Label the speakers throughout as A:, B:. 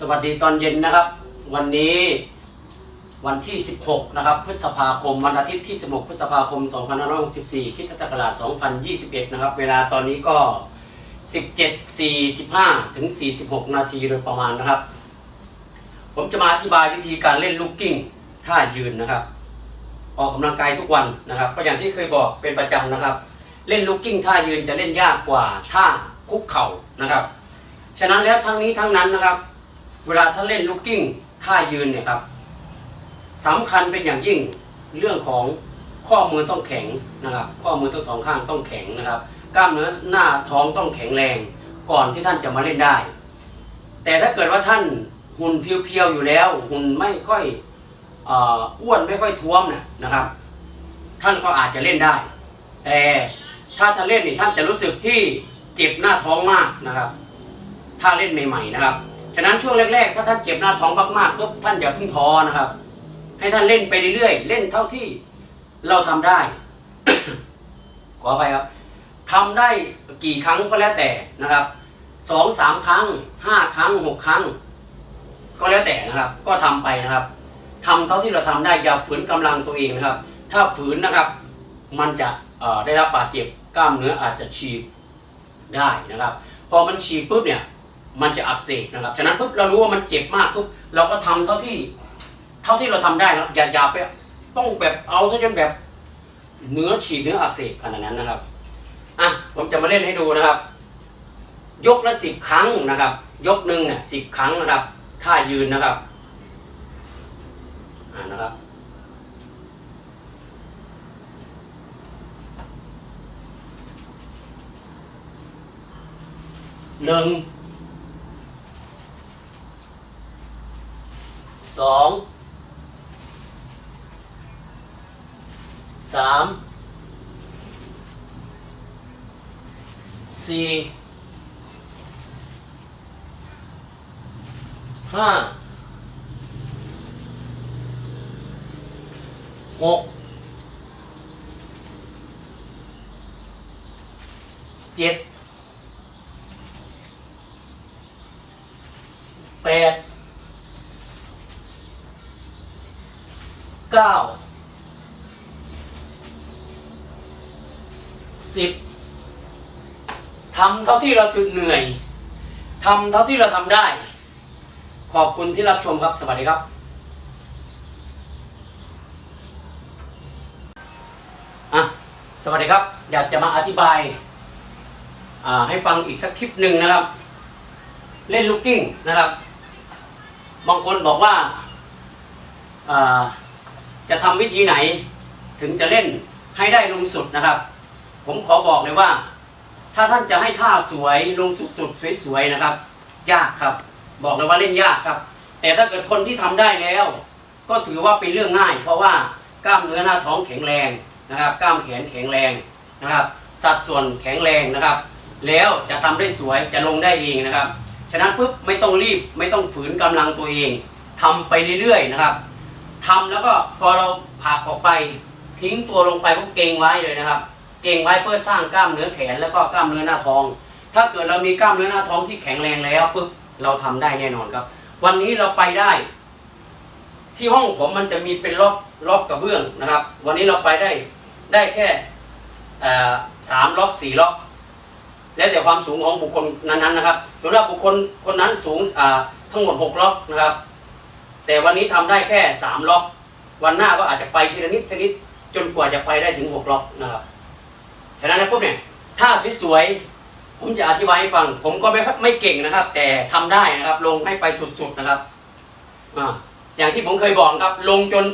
A: สวัสดีตอนเย็นนะครับ วันนี้วันที่ 16 นะครับ พฤษภาคม วันอาทิตย์ที่ 16 พฤษภาคม 2564คริสตศักราช2021 นะครับ เวลาตอนนี้ก็ 17.45 ถึง 46 นาทีโดยประมาณนะครับ ผมจะมาอธิบายวิธีการเล่นลูกกิ้งท่ายืนนะครับ ออกกำลังกายทุกวันนะครับ ก็อย่างที่เคยบอกเป็นประจำนะครับ เล่นลูกกิ้งท่ายืนจะเล่นยากกว่าท่าคุกเข่านะครับ ฉะนั้นแล้วทั้งนี้ทั้งนั้นนะครับ เวลาถ้าเล่นลูกกิ้งท่ายืนเนี่ยครับสำคัญเป็นอย่างยิ่งเรื่องของข้อมือต้องแข็งนะครับ ข้อมือทั้งสองข้างต้องแข็งนะครับ กล้ามเนื้อหน้าท้องต้องแข็งแรงก่อนที่ท่านจะมาเล่นได้ แต่ถ้าเกิดว่าท่านหุ่นเพียวๆอยู่แล้ว หุ่นไม่ค่อยอ่ออ้วนไม่ค่อยท้วมนี่ยนะครับ ท่านก็อาจจะเล่นได้ แต่ถ้าท่านเล่นนี่ท่านจะรู้สึกที่เจ็บหน้าท้องมากนะครับ ถ้าเล่นใหม่ ๆ นะครับ ฉะนั้นช่วงแรกๆ ถ้าท่านเจ็บหน้าท้องมากๆปุ๊บท่านอย่าเพิ่งท้อนะครับ ให้ท่านเล่นไปเรื่อยๆ เล่นเท่าที่เราทำได้ ขออภัยครับทำได้กี่ครั้งก็แล้วแต่นะครับสองสามครั้งห้าครั้งหกครั้ง ก็แล้วแต่นะครับ ก็ทำไปนะครับทำเท่าที่เราทำได้อย่าฝืนกำลังตัวเองนะครับ ถ้าฝืนนะครับ มันจะได้รับบาดเจ็บกล้ามเนื้ออาจจะฉีกได้นะครับ พอมันฉีกปุ๊บเนี่ย มันจะอักเสบนะครับ ฉะนั้นปุ๊บเรารู้ว่ามันเจ็บมากปุ๊บเราก็ทำเท่าที่ เท่าที่เราทำได้นะครับอย่าอย่าไปต้องแบบเอาซะจนแบบเนื้อฉีกเนื้ออักเสบขนาดนั้นนะครับอะผมจะมาเล่นให้ดูนะครับ ยกละสิบครั้งนะครับ ยกหนึ่งเนี่ยสิบครั้งนะครับท่ายืนนะครับอ่านะครับหนึ่ง สองสามสี่ห้าหกเจ็ด สิบทำเท่าที่เราจุดเหนื่อยทำเท่าที่เราทำได้ ขอบคุณที่รับชมครับ สวัสดีครับ อะ สวัสดีครับ อยากจะมาอธิบาย ให้ฟังอีกสักคลิปหนึ่งนะครับ เล่นลูกกิ้งนะครับ บางคนบอกว่าจะทำวิธีไหน ถึงจะเล่นให้ได้ลงสุดนะครับ ผมขอบอกเลยว่า ถ้าท่านจะให้ท่าสวยลงสุดๆสวยๆนะครับ ยากครับ บอกเลยว่าเล่นยากครับ แต่ถ้าเกิดคนที่ทำได้แล้ว ก็ถือว่าเป็นเรื่องง่าย เพราะว่ากล้ามเนื้อหน้าท้องแข็งแรงนะครับ กล้ามแขนแข็งแรงนะครับ สัดส่วนแข็งแรงนะครับ แล้วจะทำได้สวยจะลงได้เองนะครับฉะนั้นปุ๊บไม่ต้องรีบไม่ต้องฝืนกำลังตัวเองทำไปเรื่อยๆนะครับทำแล้วก็พอเราผักออกไปทิ้งตัวลงไปก็เกงไว้เลยนะครับ เกรงไว้เพื่อสร้างกล้ามเนื้อแขนแล้วก็กล้ามเนื้อหน้าท้อง ถ้าเกิดเรามีกล้ามเนื้อหน้าท้องที่แข็งแรงแล้วปุ๊บเราทำได้แน่นอนครับ วันนี้เราไปได้ ที่ห้องผมมันจะมีเป็นล็อกล็อกกระเบื้องนะครับ วันนี้เราไปได้ได้แค่สามล็อกสี่ล็อกแล้วแต่ความสูงของบุคคลนั้นๆนะครับสำหรับบุคคลคนนั้นสูงทั้งหมดหกล็อกนะครับ แต่วันนี้ทำได้แค่สามล็อก วันหน้าก็อาจจะไปทีละนิดทีละนิดจนกว่าจะไปได้ถึงหกล็อกนะครับ ฉะนั้นนะปุ๊บเนี่ยถ้าสวยๆผมจะอธิบายให้ฟัง ผมก็ไม่ไม่เก่งนะครับ แต่ทำได้นะครับ ลงให้ไปสุดๆนะครับอ่าอย่างที่ผมเคยบอกครับ ลงจน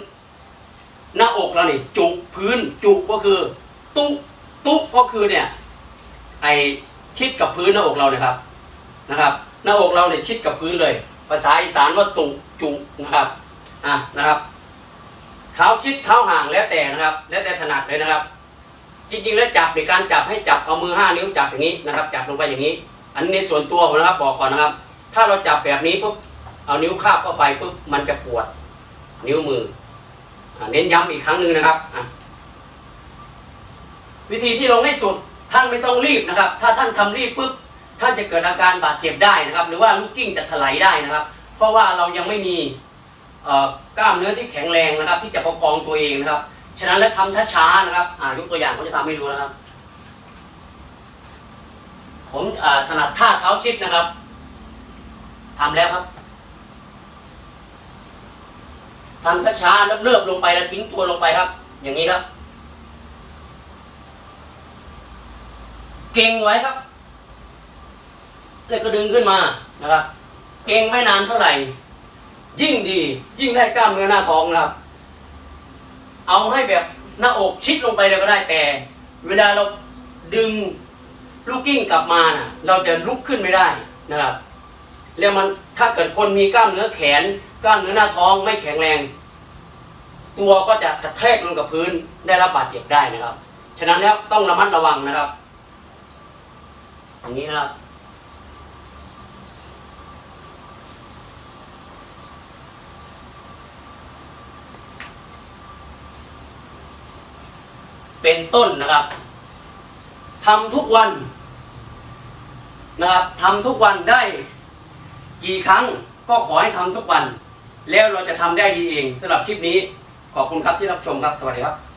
A: หน้าอกเราเนี่ยจุพื้นจุก็คือ ตุ๊ตุ๊ก็คือเนี่ย ไอชิดกับพื้นหน้าอกเราเนี่ยครับนะครับ หน้าอกเราเนี่ยชิดกับพื้นเลย ภาษาอีสานว่าตุจุนะครับอะนะครับ เท้าชิดเท้าห่างแล้วแต่นะครับ แล้วแต่ถนัดเลยนะครับ จริงๆแล้วจับในการจับให้จับเอามือห้านิ้วจับอย่างนี้นะครับ จับลงไปอย่างนี้ อันนี้ในส่วนตัวผมนะครับบอกก่อนนะครับ ถ้าเราจับแบบนี้ปุ๊บเอานิ้วคาบเข้าไปปุ๊บมันจะปวด นิ้วมืออเน้นย้ำอีกครั้งหนึ่งนะครับวิธีที่ลงให้สุดท่านไม่ต้องรีบนะครับ ถ้าท่านทำรีบปุ๊บท่านจะเกิดอาการบาดเจ็บได้นะครับ หรือว่าลูกกิ้งจะถลายได้นะครับ เพราะว่าเรายังไม่มีกล้ามเนื้อที่แข็งแรงนะครับ ที่จะประคองตัวเองนะครับ ฉะนั้นแล้วทำช้าๆนะครับ อ่ายกตัวอย่างผมจะทำให้ดูนะครับ ผมถนัดท่าเท้าชิดนะครับทำแล้วครับทำช้าๆเลือบๆลงไปแล้วทิ้งตัวลงไปครับ อย่างนี้ครับ เก่งไว้ครับแล้วก็ดึงขึ้นมานะครับ เก่งไม่นานเท่าไหร่ ยิ่งดี ยิ่งได้กล้ามเนื้อหน้าท้องนะครับ เอาให้แบบหน้าอกชิดลงไปเลยก็ได้แต่ เวลาเราดึงลูกกิ้งกลับมาน่ะ เราจะลุกขึ้นไม่ได้นะครับ แล้วมันถ้าเกิดคนมีกล้ามเนื้อแขน กล้ามเนื้อหน้าท้องไม่แข็งแรง ตัวก็จะกระแทกลงกับพื้นได้รับบาดเจ็บได้นะครับ ฉะนั้นแล้วต้องระมัดระวังนะครับอย่างนี้นะครับ เป็นต้นนะครับทำทุกวันนะครับทำทุกวันได้กี่ครั้งก็ขอให้ทำทุกวัน แล้วเราจะทำได้ดีเองสำหรับคลิปนี้ขอบคุณครับที่รับชมครับ สวัสดีครับ